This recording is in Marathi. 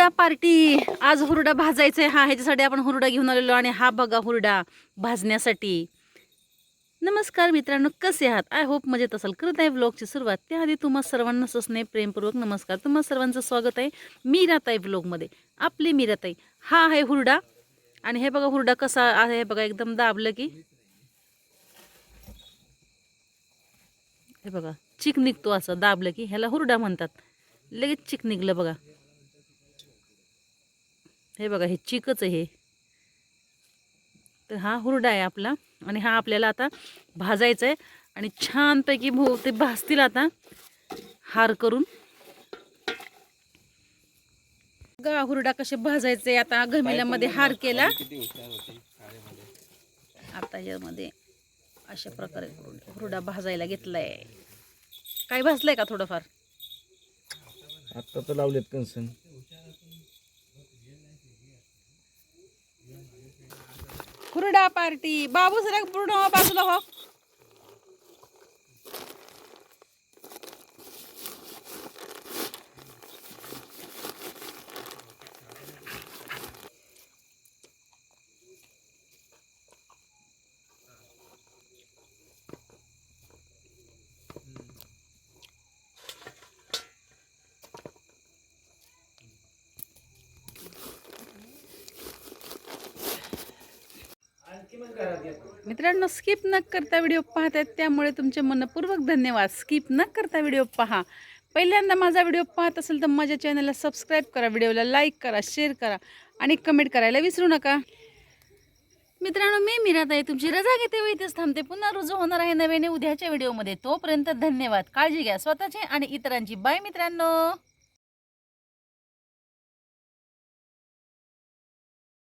हुरडा पार्टी. आज हुरडा भाजायचा आहे हा ह्याच्यासाठी आपण हुरडा घेऊन आलेलो आणि हा बघा हुरडा भाजण्यासाठी. नमस्कार मित्रांनो कसे आहात? आय होप मजेत असाल. करत आहे ब्लॉगची सुरुवात त्याआधी तुम्हा सर्वांना ससने प्रेमपूर्वक नमस्कार. तुम्हा सर्वांचं स्वागत आहे मी राहताई ब्लॉगमध्ये आपली मी राहताई हा आहे हुरडा. आणि हे बघा हुरडा कसा आहे. बघा एकदम दाबलं की. हे बघा चिक निघतो असं दाबलं की. ह्याला हुरडा म्हणतात. लगेच चिक निघलं बघा. हे बघा हे चिकच आहे हे. तर हा हुरडा आहे आपला आणि हा आपल्याला आता भाजायचा आहे आणि छानपैकी भो ते भाजतील आता हार करून. गा हुरडा कसे भाजायचे आता घमिल्यामध्ये हार केला. आता यामध्ये अशा प्रकारे हुरडा भाजायला घेतलाय. काय भाजलंय का थोडंफार? आत्ता तर लावलेत कणसं पार्टी. बाबू सरक पूर्ण बाजूला हो. मित्रांनो स्किप न करता व्हिडिओ पाहतायत त्यामुळे तुमचे मनपूर्वक धन्यवाद. स्किप न करता व्हिडिओ पहा. पहिल्यांदा माझा व्हिडिओ पाहत असेल तर माझ्या चॅनलला सबस्क्राईब करा व्हिडिओला लाईक करा शेअर करा आणि कमेंट करायला विसरू नका. मित्रांनो मी मिरात आहे तुमची रजा घेते व इथेच थांबते. पुन्हा रुजू होणार आहे नव्याने उद्याच्या व्हिडिओमध्ये तोपर्यंत धन्यवाद. काळजी घ्या. स्वतःची आणि इतरांची. बाय मित्रांनो.